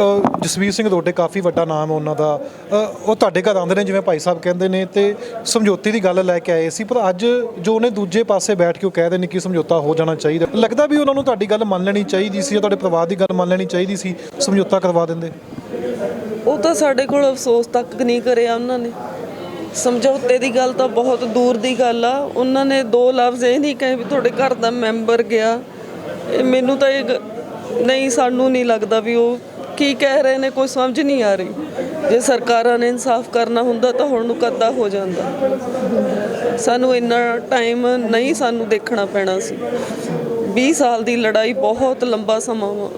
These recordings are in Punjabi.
ਅ, ਜਸਵੀਰ ਸਿੰਘ ਦੋਡੇ ਕਾਫੀ ਵੱਡਾ ਨਾਮ ਹੈ ਉਹਨਾਂ ਦਾ। ਅ, ਉਹ ਤੁਹਾਡੇ ਘਰ ਆਉਂਦੇ ਨੇ ਜਿਵੇਂ ਭਾਈ ਸਾਹਿਬ ਕਹਿੰਦੇ ਨੇ ਤੇ ਸਮਝੌਤੇ ਦੀ ਗੱਲ ਲੈ ਕੇ ਆਏ ਸੀ। ਪਰ ਅੱਜ ਜੋ ਉਹਨੇ ਦੂਜੇ ਪਾਸੇ ਬੈਠ ਕੇ ਉਹ ਕਹਿ ਰਹੇ ਨੇ ਕਿ ਸਮਝੌਤਾ ਹੋ ਜਾਣਾ ਚਾਹੀਦਾ। ਲੱਗਦਾ ਵੀ ਉਹਨਾਂ ਨੂੰ ਤੁਹਾਡੀ ਗੱਲ ਮੰਨ ਲੈਣੀ ਚਾਹੀਦੀ ਸੀ ਜਾਂ ਤੁਹਾਡੇ ਪਰਿਵਾਰ ਦੀ ਗੱਲ ਮੰਨ ਲੈਣੀ ਚਾਹੀਦੀ ਸੀ ਸਮਝੌਤਾ ਕਰਵਾ ਦਿੰਦੇ। ਉਹ ਤਾਂ ਸਾਡੇ ਕੋਲ ਅਫਸੋਸ ਤੱਕ ਨਹੀਂ ਕਰਿਆ ਉਹਨਾਂ ਨੇ। ਸਮਝੌਤੇ ਦੀ ਗੱਲ ਤਾਂ ਬਹੁਤ ਦੂਰ ਦੀ ਗੱਲ ਆ। ਉਹਨਾਂ ਨੇ ਦੋ ਲਫ਼ਜ਼ ਇਹ ਨਹੀਂ ਕਹੇ ਵੀ ਤੁਹਾਡੇ ਘਰ ਦਾ ਮੈਂਬਰ ਗਿਆ। ਇਹ ਮੈਨੂੰ ਤਾਂ ਇਹ ਗ- ਨਹੀਂ ਸਾਨੂੰ ਨਹੀਂ ਲੱਗਦਾ ਵੀ ਉਹ ਕੀ ਕਹਿ ਰਹੇ ਨੇ ਕੋਈ ਸਮਝ ਨਹੀਂ ਆ ਰਹੀ। ਜੇ ਸਰਕਾਰਾਂ ਨੇ ਇਨਸਾਫ ਕਰਨਾ ਹੁੰਦਾ ਤਾਂ ਹੁਣ ਨੂੰ ਕੱਦਾ ਹੋ ਜਾਂਦਾ। ਸਾਨੂੰ ਇੰਨਾ ਟਾਈਮ ਨਹੀਂ ਸਾਨੂੰ ਦੇਖਣਾ ਪੈਣਾ ਸੀ। 20 ਸਾਲ ਦੀ ਲੜਾਈ ਬਹੁਤ ਲੰਬਾ ਸਮਾਂ ਵਾ,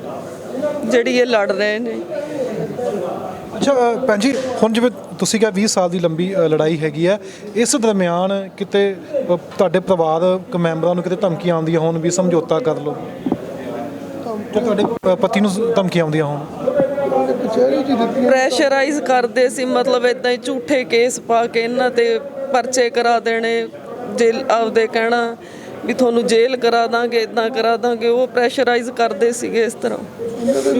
ਜਿਹੜੀ ਇਹ ਲੜ ਰਹੇ ਨੇ। ਅੱਛਾ ਭੈਣ ਜੀ, ਹੁਣ ਜਿਵੇਂ ਤੁਸੀਂ ਕਿਹਾ 20 ਸਾਲ ਦੀ ਲੰਬੀ ਲੜਾਈ ਹੈਗੀ ਹੈ, ਇਸ ਦਰਮਿਆਨ ਕਿਤੇ ਤੁਹਾਡੇ ਪਰਿਵਾਰ ਮੈਂਬਰਾਂ ਨੂੰ ਕਿਤੇ ਧਮਕੀਆਂ ਆਉਂਦੀਆਂ ਹੋਣ ਵੀ ਸਮਝੌਤਾ ਕਰ ਲਓ? ਤੇ ਤੁਹਾਡੇ ਪ- ਪਤੀ ਨੂੰ ਧਮਕੀਆਂ ਆਉਂਦੀਆਂ ਹੋਣ? ਕਚਹਿਰੀ 'ਚ ਹੀ ਦਿੱਤੀਆਂ ਪ੍ਰੈਸ਼ਰਾਈਜ਼ ਕਰਦੇ ਸੀ ਮਤਲਬ ਇਦਾਂ ਹੀ ਝੂਠੇ ਕੇਸ ਪਾ ਕੇ ਇਹਨਾਂ ਤੇ ਪਰਚੇ ਕਰਾ ਦੇਣੇ ਜੇਲ ਆਪਦੇ ਕਹਿਣਾ ਵੀ ਤੁਹਾਨੂੰ ਜੇਲ੍ਹ ਕਰਾ ਦਾਂਗੇ ਇਦਾਂ ਕਰਾ ਦਾਂਗੇ ਉਹ ਪ੍ਰੈਸ਼ਰਾਈਜ਼ ਕਰਦੇ ਸੀਗੇ ਇਸ ਤਰ੍ਹਾਂ।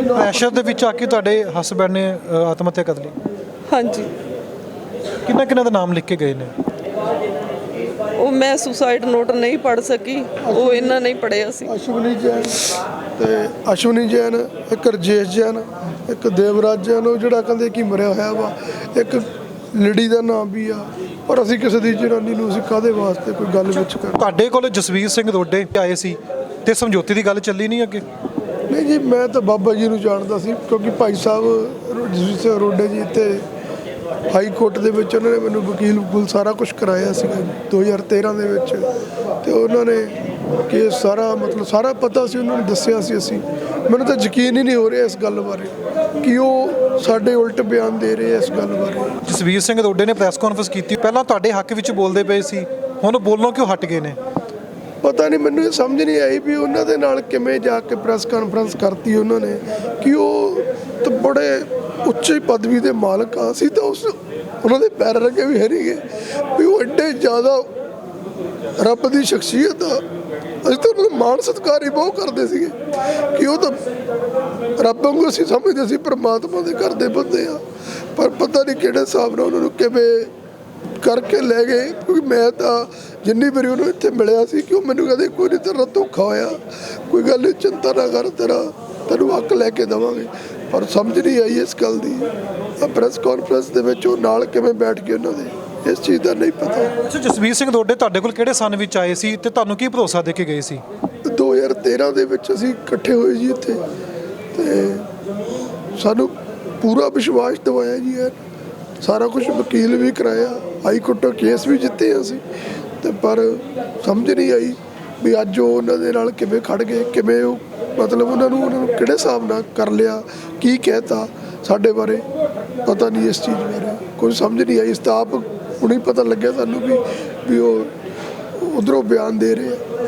ਪ੍ਰੈਸ਼ਰ ਦੇ ਵਿੱਚ ਆ ਕੇ ਤੁਹਾਡੇ ਹਸਬੰਡ ਨੇ ਅ, ਆਤਮ ਹੱਤਿਆ ਕਰ ਲਈ? ਹਾਂਜੀ। ਕਿੰਨਾ ਕਿੰਨਾ ਦਾ ਨਾਮ ਲਿਖ ਕੇ ਗਏ ਨੇ? ਉਹ ਮੈਂ ਸੁਸਾਈਡ ਨੋਟ ਨਹੀਂ ਪੜ ਸਕੀ ਉਹ ਇਹਨਾਂ ਨੇ ਪੜਿਆ ਸੀ। ਅਸ਼ਵਨੀ ਜੈਨ ਤੇ ਅਸ਼ਵਨੀ ਜੈਨ ਇੱਕ ਰਜੇਸ਼ ਜੈਨ ਇੱਕ ਦੇਵਰਾਜ ਜੈਨ ਉਹ ਜਿਹੜਾ ਕਹਿੰਦੇ ਕਿ ਮਰਿਆ ਹੋਇਆ ਵਾ ਇੱਕ ਲੜੀ ਦਾ ਨਾਮ ਵੀ ਆ ਪਰ ਅਸੀਂ ਕਿਸੇ ਦੀ ਜਨਾਨੀ ਨੂੰ ਅਸੀਂ ਕਾਦੇ ਵਾਸਤੇ ਕੋਈ ਗੱਲ ਵਿੱਚ ਕਰ ਤੁਹਾਡੇ ਕੋਲ ਜਸਵੀਰ ਸਿੰਘ ਰੋਡੇ ਆਏ ਸੀ ਤੇ ਸਮਝੌਤੇ ਦੀ ਗੱਲ ਚੱਲੀ ਨਹੀਂ ਅੱਗੇ? ਨਹੀਂ ਜੀ ਮੈਂ ਤਾਂ ਬਾਬਾ ਜੀ ਨੂੰ ਜਾਣਦਾ ਸੀ ਕਿਉਂਕਿ ਭਾਈ ਸਾਹਿਬ ਜਸਵੀਰ ਸਿੰਘ ਰੋਡੇ ਜੀ ਇੱਥੇ ਹਾਈ ਕੋਰਟ ਦੇ ਵਿੱਚ ਉਹਨਾਂ ਨੇ ਮੈਨੂੰ ਵਕੀਲ ਵਕੂਲ ਸਾਰਾ ਕੁਝ ਕਰਾਇਆ ਸੀਗਾ 2013 ਦੇ ਵਿੱਚ। ਤੇ ਉਹਨਾਂ ਨੇ ਕਿ ਸਾਰਾ ਮਤਲਬ ਸਾਰਾ ਪਤਾ ਸੀ, ਉਹਨਾਂ ਨੇ ਦੱਸਿਆ ਸੀ ਅਸੀਂ। ਮੈਨੂੰ ਤਾਂ ਯਕੀਨ ਹੀ ਨਹੀਂ ਹੋ ਰਿਹਾ ਇਸ ਗੱਲ ਬਾਰੇ ਕਿ ਉਹ ਸਾਡੇ ਉਲਟ ਬਿਆਨ ਦੇ ਰਹੇ ਇਸ ਗੱਲ ਬਾਰੇ। ਜਸਵੀਰ ਸਿੰਘ ਦੋਡੇ ਨੇ ਪ੍ਰੈਸ ਕਾਨਫਰੰਸ ਕੀਤੀ। ਪਹਿਲਾਂ ਤੁਹਾਡੇ ਹੱਕ ਵਿੱਚ ਬੋਲਦੇ ਪਏ ਸੀ, ਹੁਣ ਬੋਲਣੋਂ ਕਿਉਂ ਹਟ ਗਏ ਨੇ? ਪਤਾ ਨਹੀਂ, ਮੈਨੂੰ ਇਹ ਸਮਝ ਨਹੀਂ ਆਈ ਵੀ ਉਹਨਾਂ ਦੇ ਨਾਲ ਕਿਵੇਂ ਜਾ ਕੇ ਪ੍ਰੈਸ ਕਾਨਫਰੰਸ ਕਰਤੀ ਉਹਨਾਂ ਨੇ, ਕਿ ਉਹ ਤਾਂ ਬੜੇ ਉੱਚੀ ਪਦਵੀ ਦੇ ਮਾਲਕ ਆ ਸੀ ਤਾਂ ਉਸ ਉਹਨਾਂ ਦੇ ਪੈਰ ਰੱਖੇ ਵੀ ਹਰੀਗੇ ਵੀ ਉਹ ਐਡੇ ਜ਼ਿਆਦਾ ਰੱਬ ਦੀ ਸ਼ਖਸੀਅਤ ਆ। ਅਸੀਂ ਤਾਂ ਉਹਨਾਂ ਦਾ ਮਾਣ ਸਤਿਕਾਰ ਹੀ ਬਹੁਤ ਕਰਦੇ ਸੀਗੇ, ਕਿ ਉਹ ਤਾਂ ਰੱਬ ਵਾਂਗੂ ਅਸੀਂ ਸਮਝਦੇ ਸੀ, ਪਰਮਾਤਮਾ ਦੇ ਘਰ ਦੇ ਬੰਦੇ ਆ। ਪਰ ਪਤਾ ਨਹੀਂ ਕਿਹੜੇ ਹਿਸਾਬ ਨਾਲ ਉਹਨਾਂ ਨੂੰ ਕਿਵੇਂ ਕਰਕੇ ਲੈ ਗਏ ਕਿਉਂਕਿ ਮੈਂ ਤਾਂ ਜਿੰਨੀ ਵਾਰੀ ਉਹਨੂੰ ਇੱਥੇ ਮਿਲਿਆ ਸੀ ਕਿ ਉਹ ਮੈਨੂੰ ਕਦੇ ਕੋਈ ਨਹੀਂ ਤੇਰਾ ਧੋਖਾ ਹੋਇਆ ਕੋਈ ਗੱਲ ਨਹੀਂ ਚਿੰਤਾ ਨਾ ਕਰ ਤੇਰਾ ਤੈਨੂੰ ਹੱਕ ਲੈ ਕੇ ਦੇਵਾਂਗੇ। ਪਰ ਸਮਝ ਨਹੀਂ ਆਈ ਇਸ ਗੱਲ ਦੀ। ਆ ਪ੍ਰੈਸ ਕਾਨਫਰੰਸ ਦੇ ਵਿੱਚ ਉਹ ਨਾਲ ਕਿਵੇਂ ਬੈਠ ਕੇ ਉਹਨਾਂ ਦੇ ਇਸ ਚੀਜ਼ ਦਾ ਨਹੀਂ ਪਤਾ। ਅੱਛਾ ਜਸਵੀਰ ਸਿੰਘ ਰੋਡੇ ਤੁਹਾਡੇ ਕੋਲ ਕਿਹੜੇ ਸਨ ਵਿੱਚ ਆਏ ਸੀ ਤੇ ਤੁਹਾਨੂੰ ਕੀ ਭਰੋਸਾ ਦੇ ਕੇ ਗਏ ਸੀ? 2013 ਦੇ ਵਿੱਚ ਅਸੀਂ ਇਕੱਠੇ ਹੋਏ ਜੀ ਇੱਥੇ ਤੇ ਸਾਨੂੰ ਪੂਰਾ ਵਿਸ਼ਵਾਸ ਦਿਵਾਇਆ ਜੀ ਯਾਰ ਸਾਰਾ ਕੁਝ ਵਕੀਲ ਵੀ ਕਰਾਇਆ। ਹਾਈ ਕੋਰਟ ਕੇਸ ਵੀ ਜਿੱਤੇ ਅਸੀਂ, ਤੇ ਪਰ ਸਮਝ ਨਹੀਂ ਆਈ ਵੀ ਅੱਜ ਉਹ ਉਹਨਾਂ ਦੇ ਨਾਲ ਕਿਵੇਂ ਖੜ ਗਏ, ਕਿਵੇਂ ਉਹ ਮਤਲਬ ਉਹਨਾਂ ਨੂੰ ਉਹਨਾਂ ਨੂੰ ਕਿਹੜੇ ਹਿਸਾਬ ਨਾਲ ਕਰ ਲਿਆ, ਕੀ ਕਹਿਤਾ ਸਾਡੇ ਬਾਰੇ, ਪਤਾ ਨਹੀਂ ਇਸ ਚੀਜ਼ ਬਾਰੇ, ਕੋਈ ਸਮਝ ਨਹੀਂ ਆਈ। ਇਸ ਤਾਂ ਆਪ ਹੁਣੇ ਪਤਾ ਲੱਗਿਆ ਸਾਨੂੰ ਵੀ ਵੀ ਉਹ ਉਧਰੋਂ ਬਿਆਨ ਦੇ ਰਹੇ ਆ।